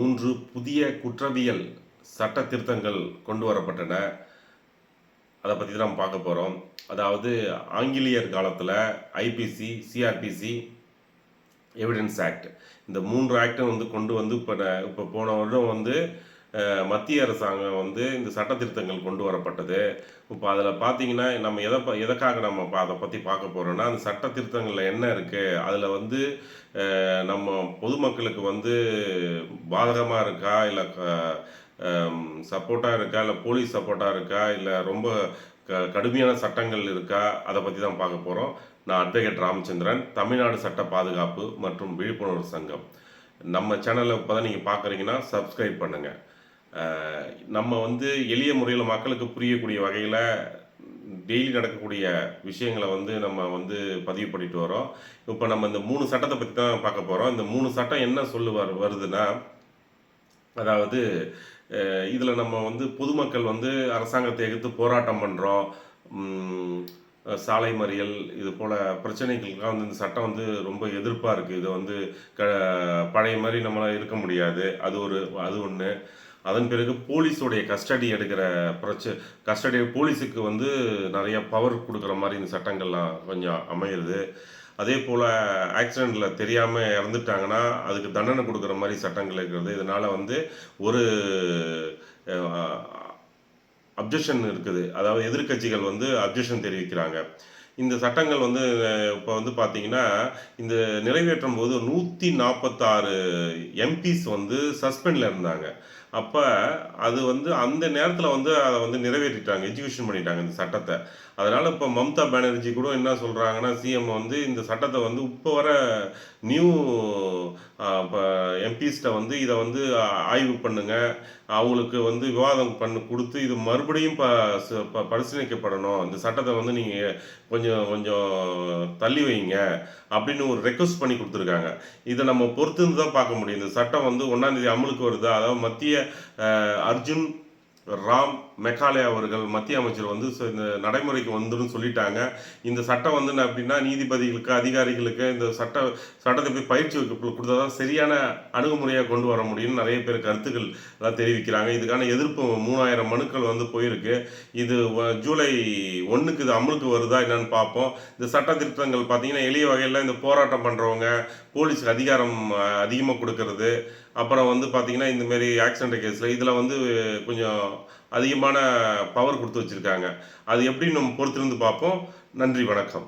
மூன்று புதிய குற்றவியல் சட்ட திருத்தங்கள் கொண்டு வரப்பட்டன. அதை பற்றி தான் நம்ம பார்க்க போகிறோம் அதாவது ஆங்கிலேயர் காலத்தில் ஐபிசி சிஆர்பிசி எவிடன்ஸ் ஆக்ட் இந்த மூன்று ஆக்டும் வந்து கொண்டு வந்து இப்போ இப்போ போன வருடம் வந்து மத்திய அரசாங்கம் வந்து இந்த சட்ட திருத்தங்கள் கொண்டு வரப்பட்டது. இப்போ அதில் பார்த்தீங்கன்னா நம்ம எதை ப- எதற்காக நம்ம அதை பற்றி பார்க்க போகிறோம்னா அந்த சட்ட திருத்தங்களில் என்ன இருக்குது அதில் வந்து நம்ம பொதுமக்களுக்கு வந்து பாதகமாக இருக்கா? இல்லை சப்போர்ட்டாக இருக்கா? இல்லை போலீஸ் சப்போர்ட்டாக இருக்கா? இல்லை ரொம்ப க கடுமையான சட்டங்கள் இருக்கா? அதை பற்றி தான் பார்க்க போகிறோம் நான் அட்வொகேட் ராமச்சந்திரன் தமிழ்நாடு சட்ட பாதுகாப்பு மற்றும் விழிப்புணர்வு சங்கம். நம்ம சேனலை இப்போ தான் நீங்கள் பார்க்குறீங்கன்னா சப்ஸ்கிரைப் பண்ணுங்கள் நம்ம வந்து எளிய முறையில் மக்களுக்கு புரியக்கூடிய வகையில் டெய்லி நடக்கக்கூடிய விஷயங்களை வந்து நம்ம வந்து பதிவு பண்ணிட்டு வரோம். இப்போ நம்ம இந்த மூணு சட்டத்தை பற்றி தான் பார்க்க போகிறோம் இந்த மூணு சட்டம் என்ன சொல்லு வருதுன்னா அதாவது இதில் நம்ம வந்து பொதுமக்கள் வந்து அரசாங்கத்தை எதிர்த்து போராட்டம் பண்ணுறோம் சாலை மறியல் இது போல் பிரச்சனைகளுக்கெல்லாம் வந்து இந்த சட்டம் வந்து ரொம்ப எதிர்ப்பாக இருக்குது இது வந்து க பழைய மாதிரி நம்மளால் இருக்க முடியாது. அது ஒரு அது ஒன்று அதன் பிறகு போலீஸோடைய கஸ்டடி எடுக்கிற பிரச்ச கஸ்டடி போலீஸுக்கு வந்து நிறைய பவர் கொடுக்குற மாதிரி இந்த சட்டங்கள்லாம் கொஞ்சம் அமையுது அதே போல் ஆக்சிடெண்ட்டில் தெரியாமல் இறந்துட்டாங்கன்னா அதுக்கு தண்டனை கொடுக்குற மாதிரி சட்டங்கள் இருக்கிறது. இதனால் வந்து ஒரு அப்ஜெக்ஷன் இருக்குது. அதாவது எதிர்க்கட்சிகள் வந்து அப்ஜெக்ஷன் தெரிவிக்கிறாங்க. இந்த சட்டங்கள் வந்து இப்போ வந்து பார்த்தீங்கன்னா இந்த நிறைவேற்றும் போது நூற்றி நாற்பத்தாறு எம்பிஸ் வந்து சஸ்பெண்டில் இருந்தாங்க. அப்போ அது வந்து அந்த நேரத்தில் வந்து அதை வந்து நிறைவேற்றிட்டாங்க எஜுகேஷன் பண்ணிட்டாங்க இந்த சட்டத்தை. அதனால் இப்போ மம்தா பானர்ஜி கூட என்ன சொல்கிறாங்கன்னா சிஎம் வந்து இந்த சட்டத்தை வந்து இப்போ வர நியூ இப்போ எம்பிஸ்ட்டை வந்து இதை வந்து ஆய்வு பண்ணுங்க. அவங்களுக்கு வந்து விவாதம் பண்ணு கொடுத்து இது மறுபடியும் ப ச- ப- பரிசீலிக்கப்படணும். இந்த சட்டத்தை வந்து நீங்கள் கொஞ்சம் கொஞ்சம் தள்ளி வைங்க அப்படின்னு ஒரு ரெக்வஸ்ட் பண்ணி கொடுத்துருக்காங்க. இதை நம்ம பொறுத்து தான் பார்க்க முடியும். இந்த சட்டம் வந்து ஒன்றாந்தேதி அமலுக்கு வருதா? அதாவது மத்திய அர்ஜுன் ராம் மெக்காலே அவர்கள் மத்திய அமைச்சர் வந்து இந்த நடைமுறைக்கு வந்துடும் சொல்லிட்டாங்க. இந்த சட்டம் வந்து என்ன அப்படின்னா நீதிபதிகளுக்கு அதிகாரிகளுக்கு இந்த சட்ட சட்டத்தை போய் பயிற்சி வைக்க கொடுத்தா தான் சரியான அணுகுமுறையாக கொண்டு வர முடியும்னு நிறைய பேர் கருத்துக்கள் எல்லாம் தெரிவிக்கிறாங்க. இதுக்கான எதிர்ப்பு மூணாயிரம் மனுக்கள் வந்து போயிருக்கு. இது ஜூலை ஒன்றுக்கு இது அமலுக்கு வருதா என்னன்னு பார்ப்போம். இந்த சட்ட திருத்தங்கள் பார்த்தீங்கன்னா எளிய வகையில் இந்த போராட்டம் பண்ணுறவங்க போலீஸுக்கு அதிகாரம் அதிகமாக கொடுக்கறது. அப்புறம் வந்து பார்த்தீங்கன்னா இந்தமாரி ஆக்சிடென்ட் கேஸில் இதில் வந்து கொஞ்சம் அதிகமான பவர் கொடுத்து வச்சுருக்காங்க. அது எப்படி நம்ம பொறுத்திருந்து பார்ப்போம். நன்றி வணக்கம்.